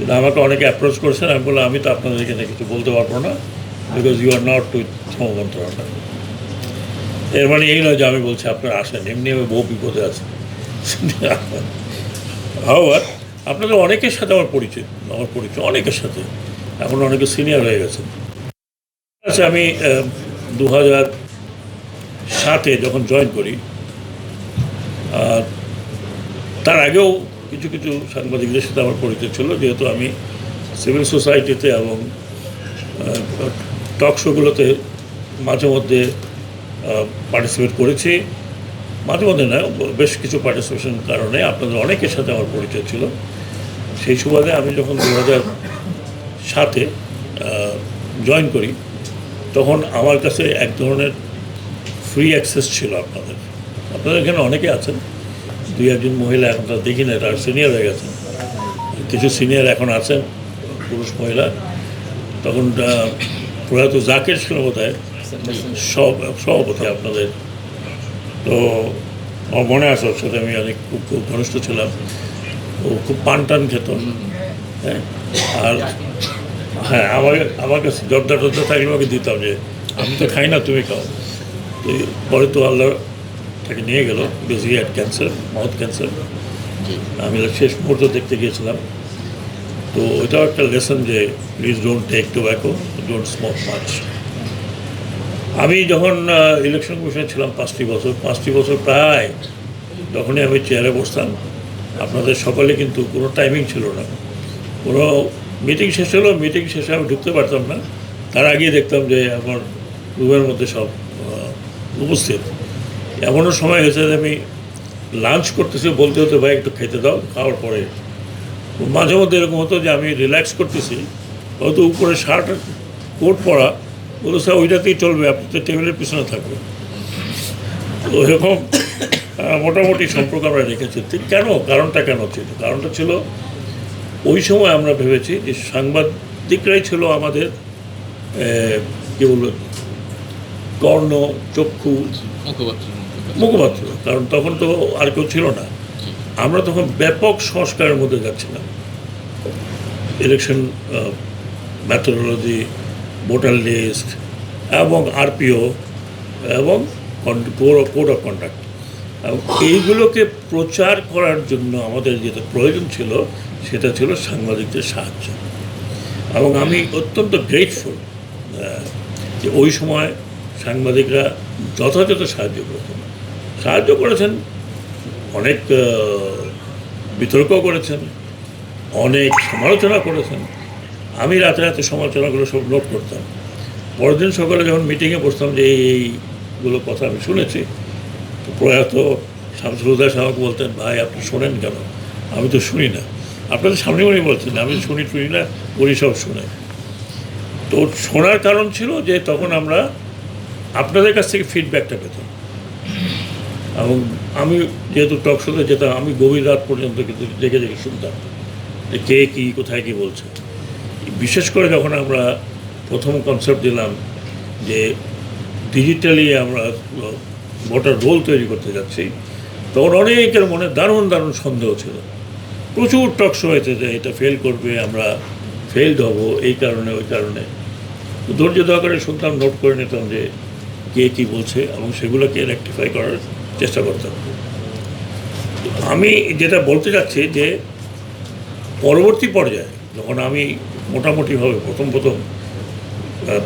কিন্তু আমাকে অনেকে অ্যাপ্রোচ করেছেন, আমি বললাম, আমি তো আপনাদের এখানে কিছু বলতে পারব না because you are not with শ্রম মন্ত্রণালয় এর মানে এই নয় যে আমি বলছি, আপনারা আসেন। এমনি আমি বহু বিপদে আছি। আবার আপনাদের অনেকের সাথে আমার পরিচয় আমার পরিচয়, অনেকের সাথে। এখন অনেকে সিনিয়র হয়ে গেছে আচ্ছা আমি দু হাজার সাতে যখন জয়েন করি তার আগেও কিছু কিছু সাংবাদিকদের সাথে আমার পরিচয় ছিল, যেহেতু আমি সিভিল সোসাইটিতে এবং টক শোগুলোতে মাঝে মধ্যে পার্টিসিপেট করেছি। মাঝে মধ্যে না বেশ কিছু পার্টিসিপেশন কারণে আপনাদের অনেকের সাথে আমার পরিচয় ছিল। সেই সুবাদে আমি যখন দু হাজার সাতে জয়েন করি, তখন আমার কাছে এক ধরনের ফ্রি অ্যাক্সেস ছিল আপনাদের। আপনাদের এখানে অনেকে আছেন? দুই, একজন মহিলা এখন তারা দেখি না তারা সিনিয়র হয়ে গেছেন। কিছু সিনিয়র এখন আছেন, পুরুষ, মহিলা। তখন প্রয়াত জাকের ছিল বোধ হয় সব, সভাপতি আপনাদের। তো আমার মনে আছে ওর সাথে আমি অনেক খুব খুব ঘনিষ্ঠ ছিলাম। ও খুব পান টান খেত। হ্যাঁ? আর হ্যাঁ আমাকে আমার কাছে জর্দা টর্দা থাকলে আমাকে দিতাম যে, আমি তো খাই না, তুমি খাও। তো পরে তো আল্লাহ তাকে নিয়ে গেল বেশি হ্যাড ক্যান্সার মাউথ ক্যান্সার আমি শেষ মুহূর্ত দেখতে গিয়েছিলাম। তো ওইটাও একটা লেসন যে please don't take tobacco don't smoke মাছ আমি যখন ইলেকশন কমিশনে ছিলাম পাঁচটি বছর পাঁচটি বছর প্রায় তখনই আমি চেয়ারে বসতাম। আপনাদের সকলে কিন্তু কোনো টাইমিং ছিল না। কোনো মিটিং শেষ হলো মিটিং শেষে আমি ঢুকতে পারতাম না। তার আগেই দেখতাম যে আমার রুমের মধ্যে সব উপস্থিত। এমনও সময় হয়েছে যে আমি লাঞ্চ করতেছি, বলতে হতে, ভাই, একটু খেতে দাও, খাওয়ার পরে। মাঝে মধ্যে এরকম হতো যে আমি রিল্যাক্স করতেছি, হয়তো উপরে শার্ট কোট পরা বলতো স্যার, ওইটাতেই চলবে, আপনি তো টেবিলের পিছনে থাকবেন। তো এরকম মোটামুটি সম্পর্ক আমরা রেখেছি। ঠিক কেন? কারণটা কেন ছিল? কারণটা ছিল, ওই সময় আমরা ভেবেছি যে সাংবাদিকরাই ছিল আমাদের কী বলব, কর্ণ, চক্ষু, মুখপাত্র। মুখপাত্র, কারণ তখন তো আর কেউ ছিল না। আমরা তখন ব্যাপক সংস্কারের মধ্যে যাচ্ছিলাম। ইলেকশন ম্যাথোডোলজি ভোটার লিস্ট এবং আরপিও এবং কোড অফ কন্ডাক্ট এবং এইগুলোকে প্রচার করার জন্য আমাদের যেটা প্রয়োজন ছিল, সেটা ছিল সাংবাদিকদের সাহায্য। এবং আমি অত্যন্ত গ্রেটফুল যে ওই সময় সাংবাদিকরা যথাযথ সাহায্য করেছেন সাহায্য করেছেন, অনেক বিতর্ক করেছেন, অনেক সমালোচনা করেছেন। আমি রাতে রাতে সমালোচনাগুলো সব নোট করতাম। পরের দিন সকালে যখন মিটিংয়ে বসতাম যে এইগুলো কথা আমি শুনেছি প্রয়াত শামসুল আমাকে বলতেন, ভাই, আপনি শোনেন কেন? আমি তো শুনি না। আপনাদের সামনে উনি বলছেন, আমি শুনি শুনি না, উনি সব শুনে। তো শোনার কারণ ছিল যে তখন আমরা আপনাদের কাছ থেকে ফিডব্যাকটা পেতাম। এবং আমি যেহেতু টক শোতে যেতাম, আমি গভীর রাত পর্যন্ত কিন্তু দেখে দেখে শুনতাম যে কে কী, কোথায় কী বলছে। বিশেষ করে যখন আমরা প্রথম কনসেপ্ট দিলাম যে ডিজিটালি আমরা ভোটার রোল তৈরি করতে যাচ্ছি, তখন অনেকের মনে দারুণ দারুণ সন্দেহ ছিল। প্রচুর টক শো হয়েছে যে এটা ফেল করবে, আমরা ফেলড হব, এই কারণে, ওই কারণে। ধৈর্য দরকারে শুনতাম নোট করে নিতাম যে কে কী বলছে এবং সেগুলোকে রেকটিফাই করার চেষ্টা করতাম তো আমি যেটা বলতে চাচ্ছি যে, পরবর্তী পর্যায়ে যখন আমি মোটামুটিভাবে প্রথম প্রথম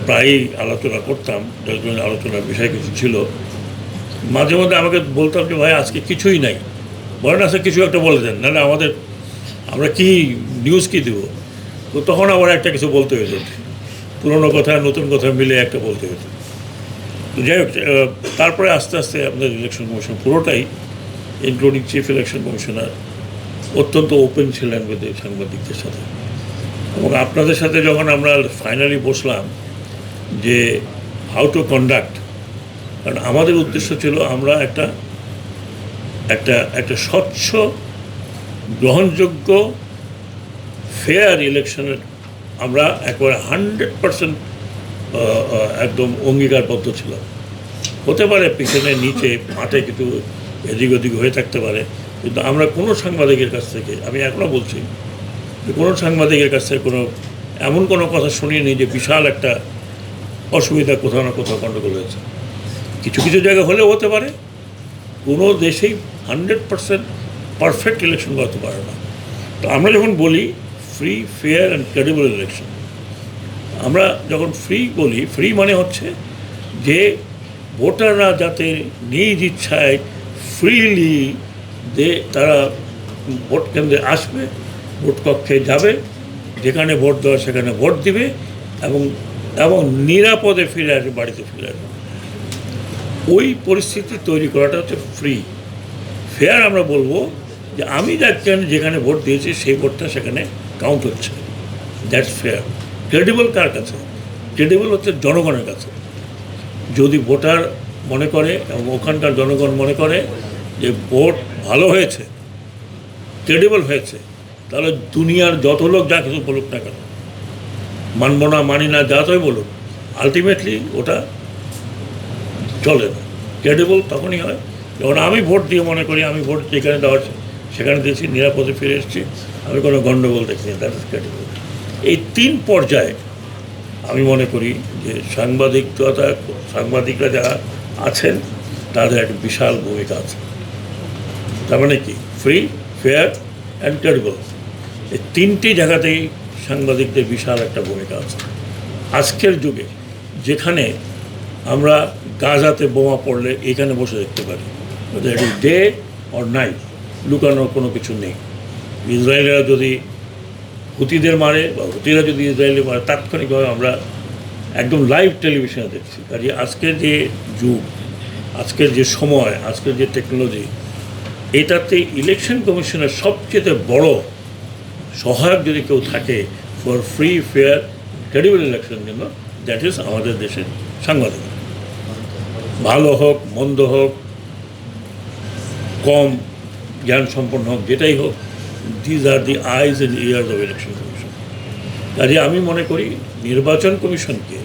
প্রায়ই আলোচনা করতাম যখন আলোচনার বিষয় কিছু ছিল, মাঝে মধ্যে আমাকে বলতাম যে, ভাই, আজকে কিছুই নাই। বলেন আজকে কিছু একটা বলে দেন, নাহলে আমাদের, আমরা কি নিউজ কি দেবো? তো তখন আবার একটা কিছু বলতে হয়েছে পুরোনো কথা নতুন কথা মিলে একটা বলতে হয়েছে যাই হোক তারপরে আস্তে আস্তে আমাদের ইলেকশন কমিশন পুরোটাই ইনক্লুডিং চিফ ইলেকশন কমিশনার অত্যন্ত ওপেন ছিলেন বেদে সাংবাদিকদের সাথে। এবং আপনাদের সাথে যখন আমরা ফাইনালি বসলাম যে হাউ টু কন্ডাক্ট কারণ আমাদের উদ্দেশ্য ছিল আমরা একটা একটা একটা স্বচ্ছ, গ্রহণযোগ্য ফেয়ার ইলেকশনের আমরা একবারে হান্ড্রেড পার্সেন্ট একদম অঙ্গীকারবদ্ধ ছিল। হতে পারে পিছনে, নিচে, মাঠে কিছু এদিক ওদিক হয়ে থাকতে পারে, কিন্তু আমরা কোনো সাংবাদিকের কাছ থেকে, আমি এখনও বলছি, যে কোনো সাংবাদিকের কাছ থেকে কোনো, এমন কোনো কথা শুনিয়ে নেই যে বিশাল একটা অসুবিধা কোথাও না কোথাও গণ্ডগোল হয়েছে। কিছু কিছু জায়গায় হলেও হতে পারে, কোনো দেশেই হান্ড্রেড পার্সেন্ট পারফেক্ট ইলেকশন করতে পারে না। তো আমরা যখন বলি free fair and credible election আমরা যখন ফ্রি বলি ফ্রি মানে হচ্ছে যে ভোটাররা যাতে নিজ ইচ্ছায় ফ্রিলি দে তারা ভোট কেন্দ্রে আসবে, ভোট কক্ষে যাবে, যেখানে ভোট দেওয়া সেখানে ভোট দিবে এবং এবং নিরাপদে ফিরে আসবে, বাড়িতে ফিরে আসবে। ওই পরিস্থিতি তৈরি করাটা হচ্ছে ফ্রি ফেয়ার আমরা বলব যে আমি যাচ্ছেন যেখানে ভোট দিয়েছি, সেই ভোটটা সেখানে কাউন্ট হচ্ছে। দ্যাটস ফেয়ার ক্রেডিবল কার কাছে? ক্রেডিবল হচ্ছে জনগণের কাছে। যদি ভোটার মনে করে এবং ওখানকার জনগণ মনে করে যে ভোট ভালো হয়েছে, ক্রেডিবল হয়েছে, তাহলে দুনিয়ার যত লোক যা কিছু বলুক না কেন, মানব না, মানি না, যা তোই বলুক আলটিমেটলি ওটা চলে না। ক্রেডিবল তখনই হয় যখন আমি ভোট দিয়ে মনে করি, আমি ভোট যেখানে দেওয়ার, সেখানে দিয়েছি, নিরাপদে ফিরে এসেছি, আমি কোনো গণ্ডগোল দেখিনি দ্যাট ইজ ক্রেডিবল এই তিন পর্যায়ে আমি মনে করি যে সাংবাদিকতা সাংবাদিকরা যারা আছেন, তাদের একটা বিশাল ভূমিকা আছে। তার মানে কি? ফ্রি ফেয়ার অ্যান্ড ক্রেডিবল এই তিনটি জায়গাতেই সাংবাদিকদের বিশাল একটা ভূমিকা আছে। আজকের যুগে যেখানে আমরা গাজাতে বোমা পড়লে এখানে বসে দেখতে পারি ডে অর নাইট লুকানোর কোনো কিছু নেই। ইসরায়েলেরা যদি হুতিদের মারে বা হুতিরা যদি ইসরায়েলি মারে, তাৎক্ষণিকভাবে আমরা একদম লাইভ টেলিভিশনে দেখছি। কাজে আজকের যে যুগ, আজকের যে সময়, আজকের যে টেকনোলজি এটাতে ইলেকশন কমিশনের সবচেয়ে বড় সহায়ক যদি কেউ থাকে for free fair credible election জন্য দ্যাট ইজ আমাদের দেশের সাংবাদিক। ভালো হোক, মন্দ হোক, কম জ্ঞান সম্পন্ন হোক, যেটাই হোক these are the eyes and ears of election commission কাজে আমি মনে করি নির্বাচন কমিশনকে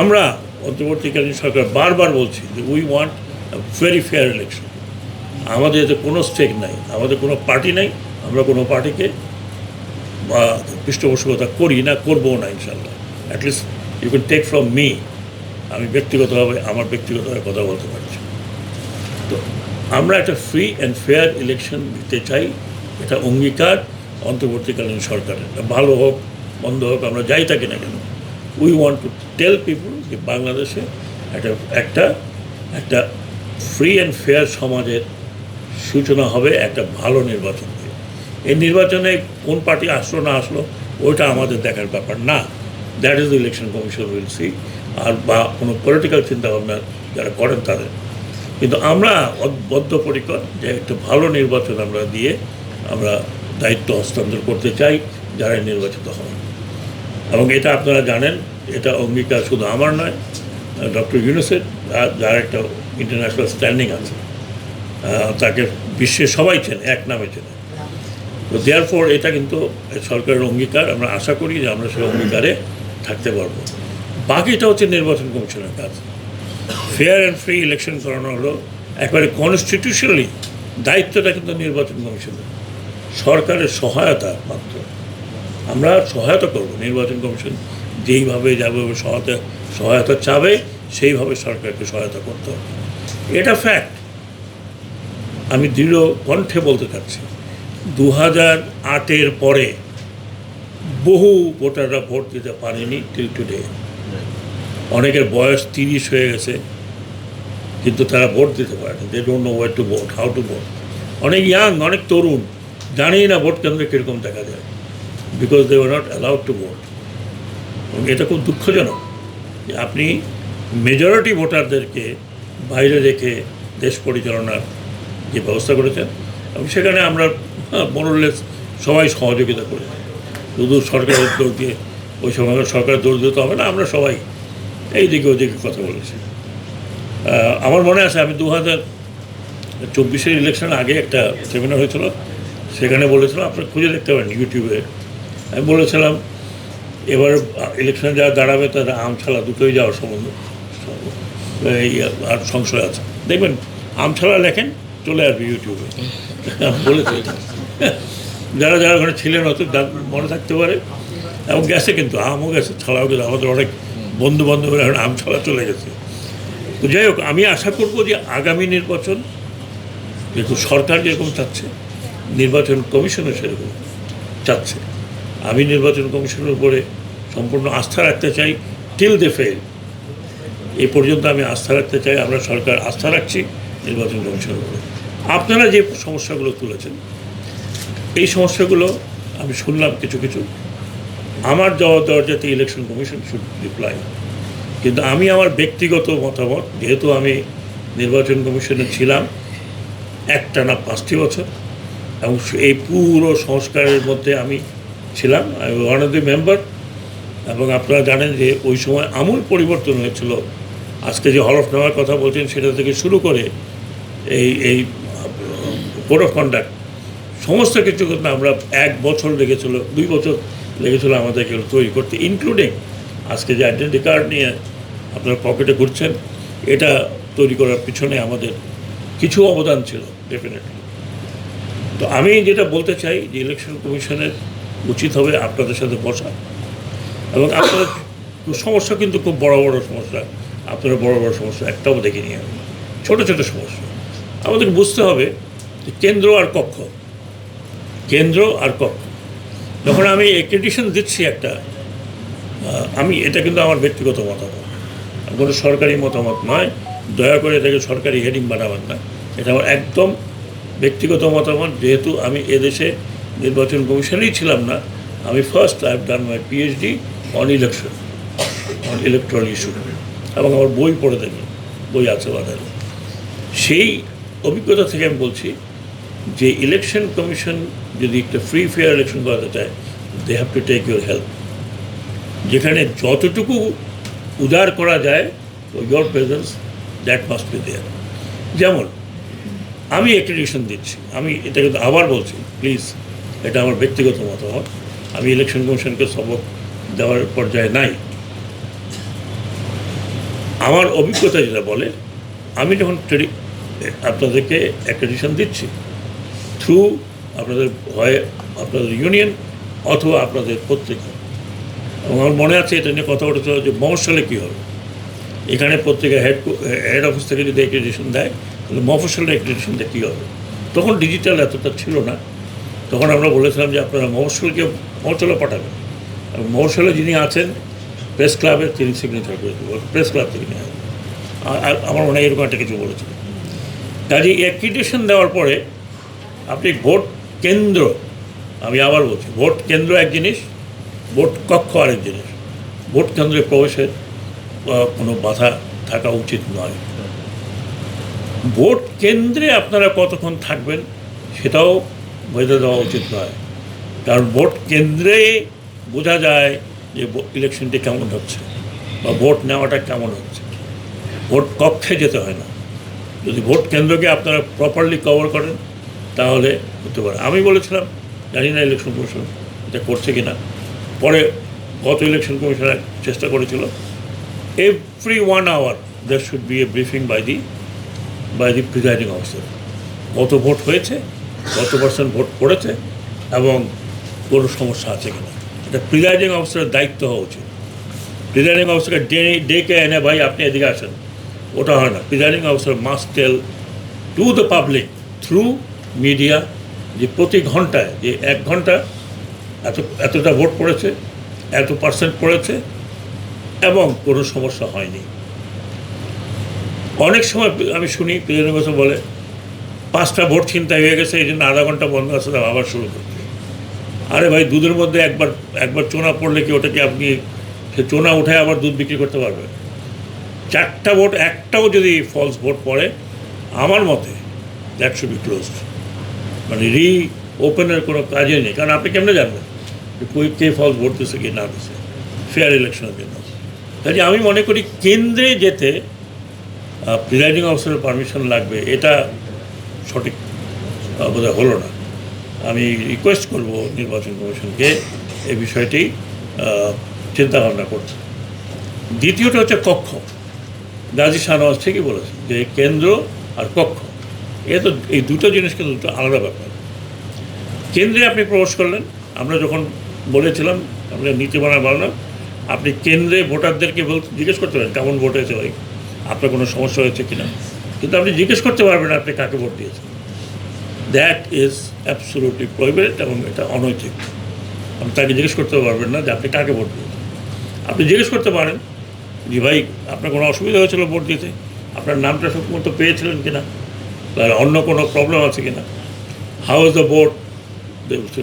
আমরা অন্তর্বর্তীকালীন সরকার বারবার বলছি যে we want very fair election আমাদের এতে কোনো স্টেক নাই, আমাদের কোনো পার্টি নাই, আমরা কোনো পার্টিকে বা পৃষ্ঠপোষকতা করি না করব না ইনশাল্লাহ at least you can take from me আমি ব্যক্তিগতভাবে, আমার ব্যক্তিগতভাবে কথা বলতে পারছি। তো আমরা একটা ফ্রি অ্যান্ড ফেয়ার ইলেকশন দিতে চাই। এটা অঙ্গীকার অন্তর্বর্তীকালীন সরকারের। ভালো হোক, মন্দ হোক, আমরা যাই থাকি না কেন। We want to tell people যে বাংলাদেশে একটা একটা একটা ফ্রি অ্যান্ড ফেয়ার সমাজের সূচনা হবে, একটা ভালো নির্বাচন দিয়ে এই নির্বাচনে কোন পার্টি আসলো, না আসলো, ওইটা আমাদের দেখার ব্যাপার না। That is the election commission will see or বা কোনো পলিটিক্যাল চিন্তাভাবনা যারা করেন তাদের। কিন্তু আমরা বদ্ধপরিকর যে একটা ভালো নির্বাচন আমরা দিয়ে আমরা দায়িত্ব হস্তান্তর করতে চাই যারা নির্বাচিত হন। এবং এটা আপনারা জানেন, এটা অঙ্গীকার শুধু আমার নয়, ডক্টর ইউনুসের যার- একটা ইন্টারন্যাশনাল স্ট্যান্ডিং আছে। তাকে বিশ্বে সবাই চেনে, এক নামে চেনে। তো দেয়ার ফর এটা কিন্তু সরকারের অঙ্গীকার, আমরা আশা করি যে আমরা সেই অঙ্গীকারে থাকতে পারব। বাকিটা হচ্ছে নির্বাচন কমিশনের কাজ। ফেয়ার অ্যান্ড ফ্রি ইলেকশন করানো হলো। একবারে কনস্টিটিউশনালি দায়িত্বটা কিন্তু নির্বাচন কমিশনের। সরকারের সহায়তা মাত্র। আমরা সহায়তা করব নির্বাচন কমিশন যেইভাবে যাবে সহায়তা সহায়তা চাবে, সেইভাবে সরকারকে সহায়তা করতে হবে। এটা ফ্যাক্ট আমি দৃঢ় কণ্ঠে বলতে চাচ্ছি দু হাজার আটের পরে বহু ভোটাররা ভোট দিতে পারেনি টিল টুডে অনেকের বয়স তিরিশ হয়ে গেছে, কিন্তু তারা ভোট দিতে পারে না they don't know war to vote how to vote অনেক ইয়াং অনেক তরুণ জানেই না ভোট কেন্দ্রে কীরকম দেখা যায় because they were not allowed to vote এবং এটা খুব দুঃখজনক যে আপনি মেজরিটি ভোটারদেরকে বাইরে রেখে দেশ পরিচালনার যে ব্যবস্থা করেছেন এবং সেখানে আমরা মোরলেস সবাই সহযোগিতা করি শুধু সরকারের দৌড় দিয়ে ওই সময় সরকার দৌড় দিতে হবে না আমরা সবাই এই দিকে ওদিকে কথা বলেছি আমার মনে আছে আমি দু হাজার চব্বিশের ইলেকশনের আগে একটা সেমিনার হয়েছিল সেখানে বলেছিলাম, আপনারা খুঁজে দেখতে পারেন ইউটিউবে। আমি বলেছিলাম, এবার ইলেকশনে যারা দাঁড়াবে তারা আমছালা দুটোই যাওয়ার সম্বন্ধ, এই আর সংশয় আছে। দেখবেন আমছালা লেখেন, চলে আসবে ইউটিউবে। বলেছে। যারা যারা ওখানে ছিলেন জান- মনে থাকতে পারে। এবং গেছে কিন্তু, আমও গেছে ছাড়াও গেছে, আমাদের অনেক বন্ধু বান্ধবের এখন আম ছাড়া চলে গেছে। তো যাই হোক, আমি আশা করব যে আগামী নির্বাচন যেহেতু সরকার যেরকম চাচ্ছে নির্বাচন কমিশনও সেরকম চাচ্ছে। আমি নির্বাচন কমিশনের উপরে সম্পূর্ণ আস্থা রাখতে চাই টিল দে ফেল এ পর্যন্ত আমি আস্থা রাখতে চাই, আমরা সরকার আস্থা রাখছি নির্বাচন কমিশনের উপরে। আপনারা যে সমস্যাগুলো তুলেছেন, এই সমস্যাগুলো আমি শুনলাম কিছু কিছু। আমার যাওয়া দরজাতে ইলেকশন কমিশন শুড রিপ্লাই কিন্তু আমি আমার ব্যক্তিগত মতামত, যেহেতু আমি নির্বাচন কমিশনে ছিলাম, একটানা পাঁচটি বছর এবং এই পুরো সংস্কারের মধ্যে আমি ছিলাম ওয়ান অফ দি মেম্বার এবং আপনারা জানেন যে ওই সময় আমূল পরিবর্তন হয়েছিল। আজকে যে হলফনামার কথা বলছেন, সেটা থেকে শুরু করে এই এই কোড অফ কন্ডাক্ট সমস্ত কিছু কিন্তু আমরা এক বছর লেগেছিল, দুই বছর লেগেছিল আমাদেরকে তৈরি করতে ইনক্লুডিং আজকে যে আইডেন্টি কার্ড নিয়ে আপনার পকেটে ঘুরছেন, এটা তৈরি করার পিছনে আমাদের কিছু অবদান ছিল ডেফিনেটলি তো আমি যেটা বলতে চাই যে ইলেকশন কমিশনের উচিত হবে আপনাদের সাথে বসা। এবং আপনাদের সমস্যা কিন্তু খুব বড় বড় সমস্যা। আপনারা বড় বড় সমস্যা একটাও দেখিনি আমি ছোটো ছোটো সমস্যা। আমাদের বুঝতে হবে যে কেন্দ্র আর কক্ষ। কেন্দ্র আর কক্ষ। যখন আমি এক্রেডিশন দিচ্ছি একটা আমি এটা কিন্তু আমার ব্যক্তিগত মতামত। কোনো সরকারি মতামত নয়। দয়া করে এটাকে সরকারি হেডিং বানাবেন না। এটা আমার একদম ব্যক্তিগত মতামত, যেহেতু আমি এদেশে নির্বাচন কমিশনেই ছিলাম না, আমি first I have done my PhD on election on electoral issue এবং আমার বই পড়ে দেখি, বই আছে বাজারে। সেই অভিজ্ঞতা থেকে আমি বলছি যে ইলেকশন কমিশন যদি একটা ফ্রি ফেয়ার ইলেকশন করাতে চায় they have to take your help যেখানে যতটুকু উদার করা যায় your presence that must be there যেমন আমি অ্যাক্রিডিশন দিচ্ছি। আমি এটা কিন্তু আবার বলছি প্লিজ এটা আমার ব্যক্তিগত মতামত। আমি ইলেকশন কমিশনকে সবক দেওয়ার পর্যায়ে নাই। আমার অভিজ্ঞতা যেটা বলে, আমি যখন ট্রেডি আপনাদেরকে একটা অ্যাক্রেডিশন দিচ্ছি থ্রু আপনাদের হয় আপনাদের ইউনিয়ন অথবা আপনাদের পত্রিকা। এবং আমার মনে আছে এটা নিয়ে কথা উঠেছিল যে মফস্বলে কী হবে? এখানে পত্রিকা হেড হেড অফিস থেকে যদি অ্যাক্রেডিশন দেয় তাহলে মফস্বলের অ্যাক্রেডিশনটা কী হবে? তখন ডিজিটাল এতটা ছিল না। তখন আমরা বলেছিলাম যে আপনারা মফস্বলকে মফস্বলে পাঠাবেন। এবং মফস্বলে যিনি আছেন প্রেস ক্লাবের তিনি সিগনেচার করে দেবেন। প্রেস ক্লাব থেকে নিয়ে আমার মনে হয় এরকম একটা কিছু বলেছিল কাজে অ্যাক্রিডিটেশন দেওয়ার পরে আপনি ভোট কেন্দ্র, আমি আবার বলছি, ভোট কেন্দ্র এক জিনিস, ভোট কক্ষ আরেক জিনিস। ভোট কেন্দ্রে প্রবেশের কোনো বাধা থাকা উচিত নয়। ভোট কেন্দ্রে আপনারা কতক্ষণ থাকবেন সেটাও বেঁধে দেওয়া উচিত নয়। কারণ ভোট কেন্দ্রে বোঝা যায় যে ইলেকশনটি কেমন হচ্ছে বা ভোট নেওয়াটা কেমন হচ্ছে। ভোট কক্ষে যেতে হয় না। যদি ভোট কেন্দ্রকে আপনারা প্রপারলি কভার করেন, তাহলে হতে পারে। আমি বলেছিলাম, জানি না ইলেকশন কমিশন এটা করছে কি না পরে গত ইলেকশন কমিশন চেষ্টা করেছিল। Every one hour there should be a briefing by the by the presiding officer. কত ভোট হয়েছে, কত পার্সেন্ট ভোট পড়েছে এবং কোনো সমস্যা আছে কিনা। এটা প্রিজাইডিং অফিসারের দায়িত্ব হওয়া উচিত। প্রিজাইডিং অফিসারকে ডে ডেকে এনে, ভাই, আপনি এদিকে আসেন। ওটা হয় না। Presiding officer must tell to the public through media যে প্রতি ঘন্টায়, যে এক ঘণ্টা এত, এতটা ভোট পড়েছে, এত পার্সেন্ট পড়েছে এবং কোনো সমস্যা হয়নি। অনেক সময় আমি শুনি প্রিজাইডিং অফিসার বলে, পাঁচটা ভোট ছিনতাই হয়ে গেছে, এই জন্য আধা ঘণ্টা বন্ধ আছে আবার শুরু করছে। আরে ভাই, দুধের মধ্যে একবার একবার চোনা পড়লে কি ওটাকে আপনি, সে চোনা উঠে আবার দুধ বিক্রি করতে পারবেন চারটা ভোট, একটাও যদি ফলস ভোট পড়ে, আমার মতে দ্যাট শুড বি ক্লোজড মানে রি ওপেনের কোনো কাজই নেই। কারণ আপনি কেমনে জানবেন যে কই, কে ফলস ভোট দিচ্ছে কি না দিচ্ছে ফেয়ার ইলেকশনের জন্য। কাজে আমি মনে করি, কেন্দ্রে যেতে প্রিজাইডিং অফিসারের পারমিশন লাগবে, এটা সঠিক বোধহয় হলো না। আমি রিকোয়েস্ট করব নির্বাচন কমিশনকে এই বিষয়টি চিন্তা ভাবনা করতে। দ্বিতীয়টা হচ্ছে কক্ষ। গাজী শাহনওয়াজ ঠিকই বলেছে যে কেন্দ্র আর কক্ষ, এ তো এই দুটো জিনিস কিন্তু দুটো আলাদা ব্যাপার। কেন্দ্রে আপনি প্রবেশ করলেন, আমরা যখন বলেছিলাম, আমরা নীতিমালা বানালাম, আপনি কেন্দ্রে ভোটারদেরকে বল জিজ্ঞেস করতে পারেন, কেমন ভোট হয়েছে ভাই? আপনার কোনো সমস্যা হয়েছে কিনা। কিন্তু আপনি জিজ্ঞেস করতে পারবেন আপনি কাকে ভোট দিয়েছেন। দ্যাট ইজ অ্যাবসোলুটলি প্রহিবিটেড এবং এটা অনৈতিক। আপনি তাকে জিজ্ঞেস করতে পারবেন না যে আপনি কাকে ভোট দিয়েছেন। আপনি জিজ্ঞেস করতে পারেন যে ভাই, আপনার কোনো অসুবিধা হয়েছিল ভোট দিতে? আপনার নামটা সব মতো পেয়েছিলেন কিনা? বা অন্য কোনো প্রবলেম আছে কিনা? How is the vote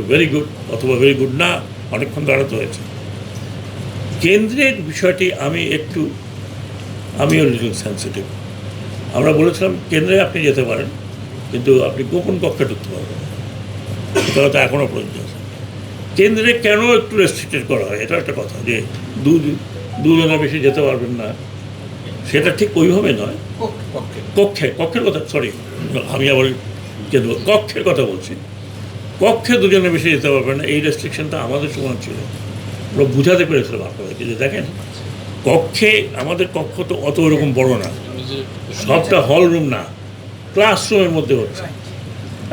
very good অথবা ভেরি গুড না, অনেকক্ষণ দাঁড়াতে হয়েছে। কেন্দ্রের বিষয়টি আমি একটু আমিও লিটল সেন্সিটিভ আমরা বলেছিলাম কেন্দ্রে আপনি যেতে পারেন কিন্তু আপনি গোপন কক্ষে ঢুকতে পারবেন। এটা হয়তো এখনও পর্যন্ত আছে। কেন্দ্রে কেন একটু রেস্ট্রিক্টেড করা হয়? এটা একটা কথা যে দু দুজনের বেশি যেতে পারবেন না। সেটা ঠিক ওইভাবে নয়। কক্ষে। কক্ষের কথা সরি আমি আবার কেন্দ্র কক্ষের কথা বলছি। কক্ষে দুজনের বেশি যেতে পারবেন না এই রেস্ট্রিকশনটা আমাদের সময় ছিল। আমরা বুঝাতে পেরেছিলাম আপনাদেরকে যে দেখেন কক্ষে, আমাদের কক্ষ তো অত ওরকম বড় না। সবটা হল রুম না। ক্লাসরুমের মধ্যে হচ্ছে।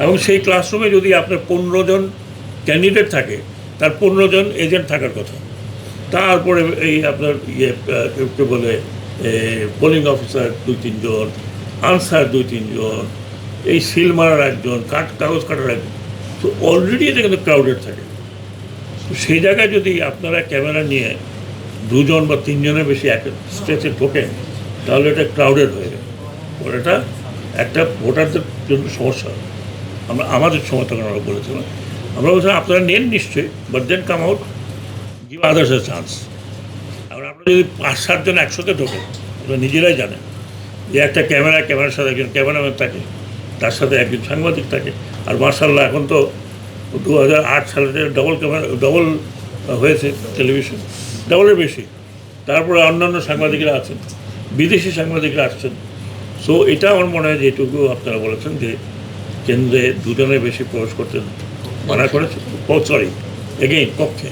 এবং সেই ক্লাসরুমে যদি আপনার পনেরো জন ক্যান্ডিডেট থাকে, তার পনেরো জন এজেন্ট থাকার কথা। তারপরে এই আপনার ইয়ে কে বলে পোলিং অফিসার দুই তিনজন আনসার দুই তিনজন এই সিল মারার একজন কাঠ কাগজ কাটার একজন। তো অলরেডি এটা কিন্তু ক্রাউডেড থাকে। সেই জায়গায় যদি আপনারা ক্যামেরা নিয়ে দুজন বা তিনজনের বেশি এক স্টেজে ঢোকেন তাহলে এটা ক্রাউডেড হয়ে যাবে ওর এটা একটা ভোটারদের জন্য সমস্যা। আমরা আমাদের সময় তখন আমরা বলেছিলাম। আমরা বলছিলাম, আপনারা নেন নিশ্চয়ই but then come out give others a chance এবার আপনারা যদি পাঁচ সাতজন একসাথে ঢোকেন আপনারা নিজেরাই জানেন যে একটা ক্যামেরা, ক্যামেরার সাথে একজন ক্যামেরাম্যান থাকে, তার সাথে একজন সাংবাদিক থাকে। আর মার্শাল্লাহ এখন তো দু হাজার আট সালে ডবল ক্যামেরা ডবল হয়েছে টেলিভিশন ডবলের বেশি। তারপরে অন্যান্য সাংবাদিকরা আছেন, বিদেশি সাংবাদিকরা আসছেন। সো এটা আমার মনে হয় যেটুকু আপনারা বলেছেন যে কেন্দ্রে দুজনের বেশি প্রবেশ করতে মানা করেছে। সরি এগেইন কক্ষে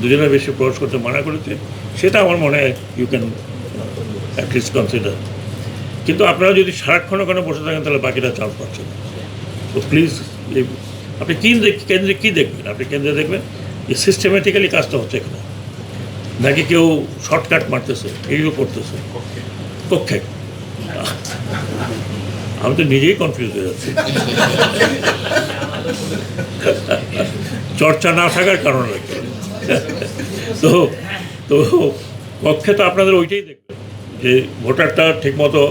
দুজনের বেশি প্রবেশ করতে মানা করেছে। সেটা আমার মনে হয় ইউ ক্যান অ্যাটলিস্ট কনসিডার কিন্তু আপনারা যদি সারাক্ষণ ওখানে বসে থাকেন, তাহলে বাকিটা চান্স পাচ্ছেন তো প্লিজ আপনি কী কেন্দ্রে কী দেখবেন? আপনি কেন্দ্রে দেখবেন? সিস্টেমেটিক্যালি কাজটা হচ্ছে এখানে। নাকি কেউ শর্টকাট মারতেছে এইগুলো করতেছে। কক্ষে আমি তো নিজেই কনফিউজ হয়ে যাচ্ছি। চর্চা না থাকার কারণে তো তো কক্ষে তো আপনাদের ওইটাই দেখবেন যে ভোটারটা ঠিকমতো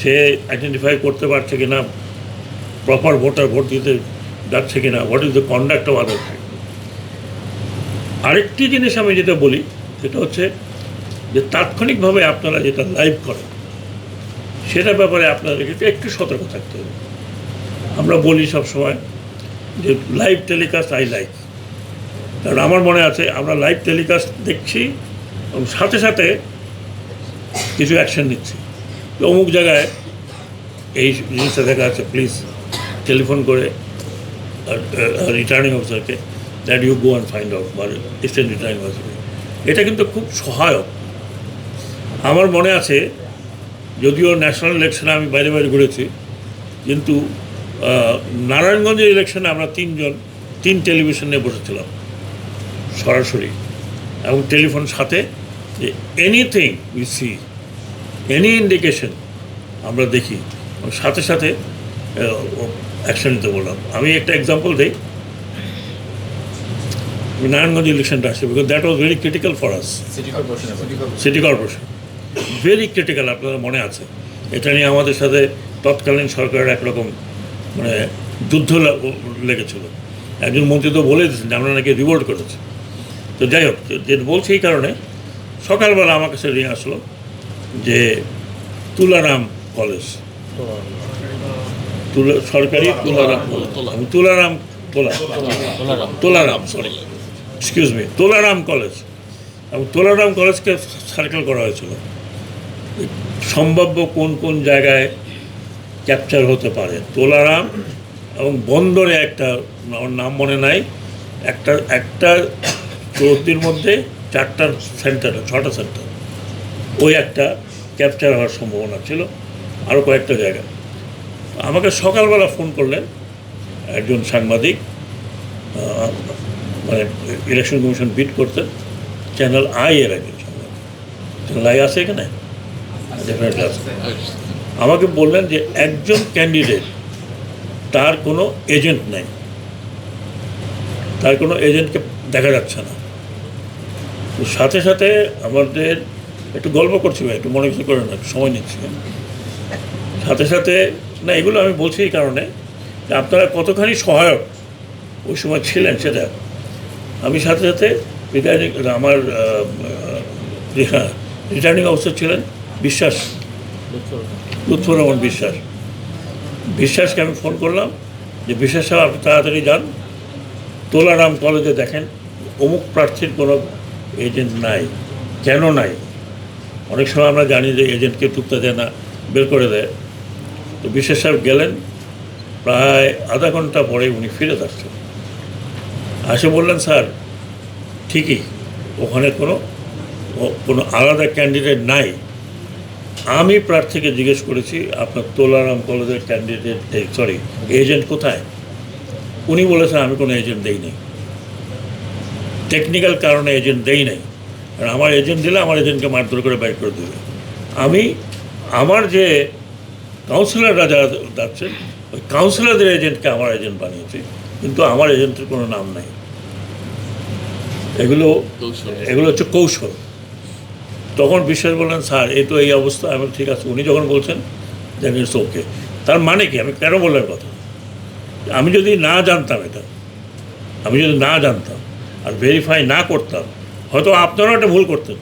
সে আইডেন্টিফাই করতে পারছে কিনা প্রপার ভোটার ভোট দিতে যাচ্ছে কিনা what is the conduct of other আরেকটি জিনিস আমি যেটা বলি, সেটা হচ্ছে যে তাৎক্ষণিকভাবে আপনারা যেটা লাইভ করেন, সেটার ব্যাপারে আপনাদেরকে একটু- সতর্ক থাকতে হবে। আমরা বলি সব সময় যে লাইভ টেলিকাস্ট আই লাইক কারণ আমার মনে আছে, আমরা লাইভ টেলিকাস্ট দেখছি এবং সাথে সাথে কিছু অ্যাকশন নিচ্ছি। অমুক জায়গায় এই জিনিসটা দেখা যাচ্ছে প্লিজ টেলিফোন করে রিটার্নিং অফিসারকে that you go and find out বা রিটার্নিং অফিসারকে এটা কিন্তু খুব সহায়ক। আমার মনে আছে, যদিও ন্যাশনাল ইলেকশনে আমি বাইরে বাইরে ঘুরেছি, কিন্তু নারায়ণগঞ্জের ইলেকশনে আমরা তিনজন, তিন টেলিভিশনে বসেছিলাম, সরাসরি। এবং টেলিফোন সাথে যে anything we see any indication আমরা দেখি। সাথে সাথে অ্যাকশন নিতে বললাম। আমি একটা এক্সাম্পল দিই। নারায়ণগঞ্জ ইলেকশনটা আসছে because that was very critical for us city corporation city corporation very critical আপনাদের মনে আছে? এটা নিয়ে আমাদের সাথে তৎকালীন সরকারের একরকম মানে যুদ্ধ লা- লেগেছিল। একজন মন্ত্রী তো বলে দিয়েছেন যে আমরা নাকি রিভোল্ট করেছি। তো যাই হোক যে- যে বলছি এই কারণে সকালবেলা আমার কাছে নিয়ে আসলো যে তুলারাম কলেজ। তুলা সরকারি তুলারাম। আমি তুলারাম তোলা Tolaram. Sorry excuse me Tolaram college এবং তোলারাম কলেজকে সার্কেল করা হয়েছিল। সম্ভাব্য কোন কোন জায়গায় ক্যাপচার হতে পারে? তোলারাম এবং বন্দরে একটা, আমার নাম মনে নাই, একটা একটা চৌদ্দির মধ্যে চারটা সেন্টার ছটা সেন্টার ওই একটা ক্যাপচার হওয়ার সম্ভাবনা ছিল আরও কয়েকটা জায়গা আমাকে সকালবেলা ফোন করলেন একজন সাংবাদিক মানে ইলেকশন কমিশন বিট করতেন চ্যানেল আই এর আগে চ্যানেল আই আছে এখানে? আমাকে বললেন যে একজন ক্যান্ডিডেট তার কোনো এজেন্ট নেই। তার কোনো এজেন্টকে দেখা যাচ্ছে না। তো সাথে সাথে আমাদের একটু গল্প করছি ভাই, একটু মনে কিছু করে না একটু সময় নিচ্ছি। সাথে সাথে, না, এগুলো আমি বলছি এই কারণে আপনারা কতখানি সহায়ক ওই সময় ছিলেন সেটা আমি সাথে সাথে আমার রিটার্নিং অফিসার ছিলেন বিশ্বাস লুৎফর রহমান বিশ্বাস বিশ্বাসকে আমি ফোন করলাম যে বিশ্বাস সাহেব, আপনি তাড়াতাড়ি যান। তোলারাম কলেজে দেখেন, অমুক প্রার্থীর কোনো এজেন্ট নাই, কেন নাই? অনেক সময় আমরা জানি যে এজেন্টকে টুকতে দেয় না, বের করে দেয়। তো বিশ্বাস সাহেব গেলেন, প্রায় আধা ঘণ্টা পরে উনি ফিরে আসছেন আসে বললেন, স্যার, ঠিকই। ওখানে কোনো কোনো আলাদা ক্যান্ডিডেট নাই। আমি প্রার্থীকে জিজ্ঞেস করেছি, আপনার তোলারাম কলেজের ক্যান্ডিডেট সরি এজেন্ট কোথায়? উনি বলেছেন, আমি কোনো এজেন্ট দেই নাই। টেকনিক্যাল কারণে এজেন্ট দেই নাই। আর আমার এজেন্ট দিলে আমার এজেন্টকে মারধর করে বাইর করে দেবে। আমি, আমার যে কাউন্সিলররা যারা যাচ্ছেন, ওই কাউন্সিলরদের এজেন্টকে আমার এজেন্ট বানিয়েছি। কিন্তু আমার এজেন্টের কোনো নাম নাই। এগুলো এগুলো হচ্ছে কৌশল। তখন বিশ্বাস বললেন স্যার এই তো এই অবস্থা। আমি ঠিক আছে। উনি যখন বলছেন দেন ইটস ওকে তার মানে কি? আমি কেন বললাম কথা? আমি যদি না জানতাম এটা আমি যদি না জানতাম আর ভেরিফাই না করতাম হয়তো আপনারাও একটা ভুল করতেন।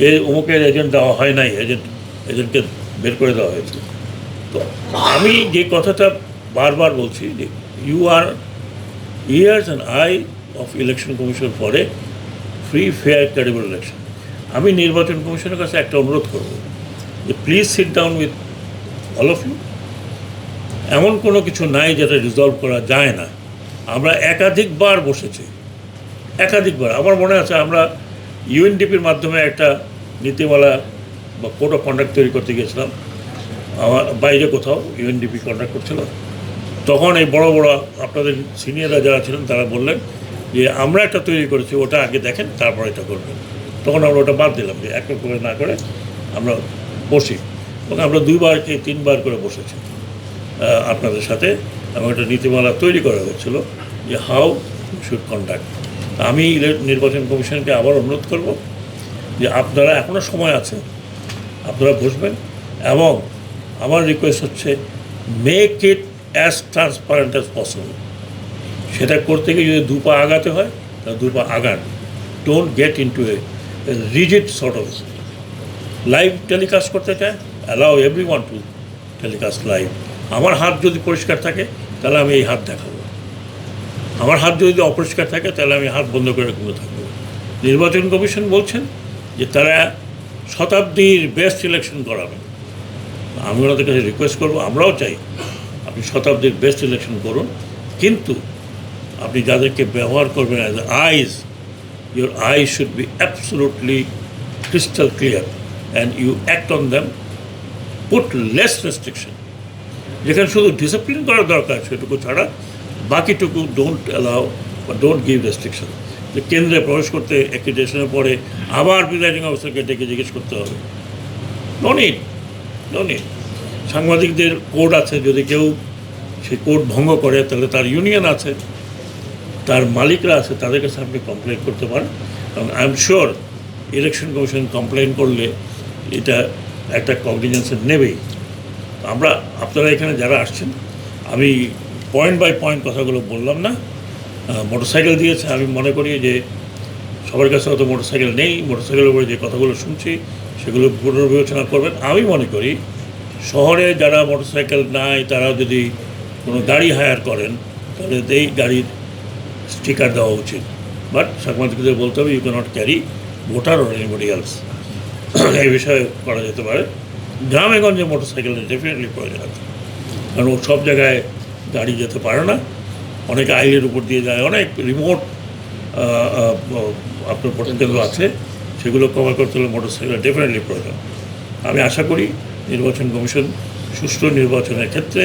যে অমুকের এজেন্ট দেওয়া হয় নাই এজেন্ট এজেন্টকে বের করে দেওয়া হয়েছে। তো আমি যে কথাটা বারবার বলছি যে you are ears and eye of election commission for free fair credible election আমি নির্বাচন কমিশনের কাছে একটা অনুরোধ করব যে please sit down with all of you এমন কোনো কিছু নাই যেটা রিজলভ করা যায় না। আমরা একাধিকবার বসেছি। একাধিকবার। আমার মনে আছে আমরা ইউএনডিপির মাধ্যমে একটা নীতিমালা বা কোড অফ কন্ডাক্ট তৈরি করতে গিয়েছিলাম। আমার বাইরে কোথাও ইউএনডিপি কন্ডাক্ট করছিল তখন এই বড় বড় আপনাদের সিনিয়ররা যারা ছিলেন তারা বললেন যে, আমরা একটা তৈরি করেছি, ওটা আগে দেখেন, তারপর এটা করবেন। তখন আমরা ওটা বাদ দিলাম যে, এক এক করে না করে আমরা বসি। এবং আমরা দুইবার কি তিনবার করে বসেছি আপনাদের সাথে। এবং একটা নীতিমালা তৈরি করা হয়েছিল যে, হাউ শুড কন্ডাক্ট? আমি নির্বাচন কমিশনকে আবার অনুরোধ করব যে, আপনারা এখনও সময় আছে, আপনারা বসবেন। এবং আমার রিকোয়েস্ট হচ্ছে, make it as transparent as possible সেটা করতে গিয়ে যদি দু পা আগাতে হয় তা দু পা আগান don't get into a rigid sort of live telecast করতে চায় allow everyone to telecast live আমার হাত যদি পরিষ্কার থাকে, তাহলে আমি এই হাত দেখাবো। আমার হাত যদি অপরিষ্কার থাকে, তাহলে আমি হাত বন্ধ করে ঘুরে থাকব। নির্বাচন কমিশন বলছেন যে তারা শতাব্দীর বেস্ট ইলেকশন করাবেন আমি ওনাদের কাছে রিকোয়েস্ট করব, আমরাও চাই আপনি শতাব্দীর বেস্ট ইলেকশন করুন। কিন্তু আপনি যাদেরকে ব্যবহার করবেন as eyes your eyes should be absolutely crystal clear and you act on them, put less restriction যেখানে শুধু ডিসিপ্লিন করা দরকার, সেটুকু ছাড়া বাকিটুকু ডোন্ট অ্যালাউ বা ডোন্ট গিভ রেস্ট্রিকশন যে কেন্দ্রে প্রবেশ করতে অ্যাক্রিডেশনের পরে আবার প্রিজাইডিং অফিসারকে ডেকে জিজ্ঞেস করতে হবে। নো নিড নো নিড সাংবাদিকদের কোড আছে, যদি কেউ সেই কোড ভঙ্গ করে, তাহলে তার ইউনিয়ন আছে, তার মালিকরা আছে, তাদের কাছে আপনি কমপ্লেন করতে পারেন। এবং I am sure election commission complain করলে এটা একটা কগনিজেন্সে নেবেই। আমরা, আপনারা এখানে যারা আসছেন, আমি পয়েন্ট বাই পয়েন্ট কথাগুলো বললাম না। মোটরসাইকেল দিয়েছে, আমি মনে করি যে সবার কাছে হয়তো মোটরসাইকেল নেই। মোটরসাইকেলের উপরে যে কথাগুলো শুনছি, সেগুলো পুনর্বিবেচনা করবেন। আমি মনে করি শহরে যারা মোটরসাইকেল নাই, তারা যদি কোনো গাড়ি হায়ার করেন, তাহলে এই গাড়ির স্টিকার দেওয়া উচিত। বাট সাংবাদিকদের বলতে হবে you cannot carry voter or anybody else এই বিষয়ে করা যেতে পারে। গ্রামে গঞ্জে মোটরসাইকেলের ডেফিনেটলি প্রয়োজন আছে। কারণ সব জায়গায় গাড়ি যেতে পারে না। অনেক আইলের উপর দিয়ে যায়, অনেক রিমোট আপনার কেন্দ্র আছে। সেগুলো কভার করতে হলে মোটরসাইকেল ডেফিনেটলি প্রয়োজন। আমি আশা করি নির্বাচন কমিশন সুষ্ঠু নির্বাচনের ক্ষেত্রে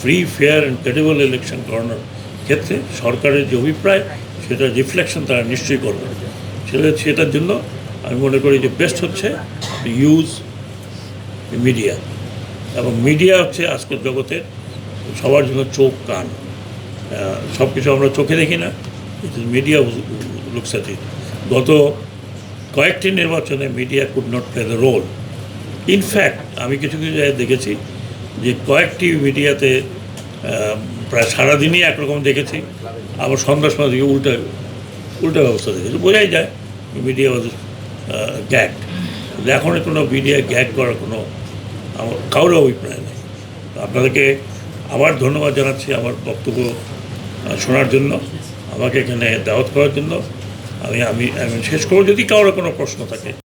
free fair and credible election করানোর ক্ষেত্রে সরকারের যে অভিপ্রায়, সেটা রিফ্লেকশন তারা নিশ্চয়ই করবে। সেটা সেটার জন্য আমি মনে করি যে বেস্ট হচ্ছে ইউজ মিডিয়া এবং মিডিয়া হচ্ছে আজকের জগতের সবার জন্য চোখ, কান। সব কিছু আমরা চোখে দেখি না। মিডিয়া লুকস এট ইট গত কয়েকটি নির্বাচনে media could not play the role in fact আমি কিছু কিছু জায়গায় দেখেছি যে কয়েকটি মিডিয়াতে প্রায় সারাদিনই একরকম দেখেছি। আবার সন্ধ্যার সময় দিকে উল্টা উল্টা ব্যবস্থা দেখেছি। বোঝাই যায় মিডিয়া ওয়াজ গ্যাগ। এখন কোনো মিডিয়া গ্যাগ করার কোনো আমার, কারোর অভিপ্রায় নেই। আপনাদেরকে আবার ধন্যবাদ জানাচ্ছি আমার বক্তব্য শোনার জন্য। আমাকে এখানে দাওয়াত করার জন্য। আমি আমি আমি শেষ করব যদি কারোর কোনো প্রশ্ন থাকে।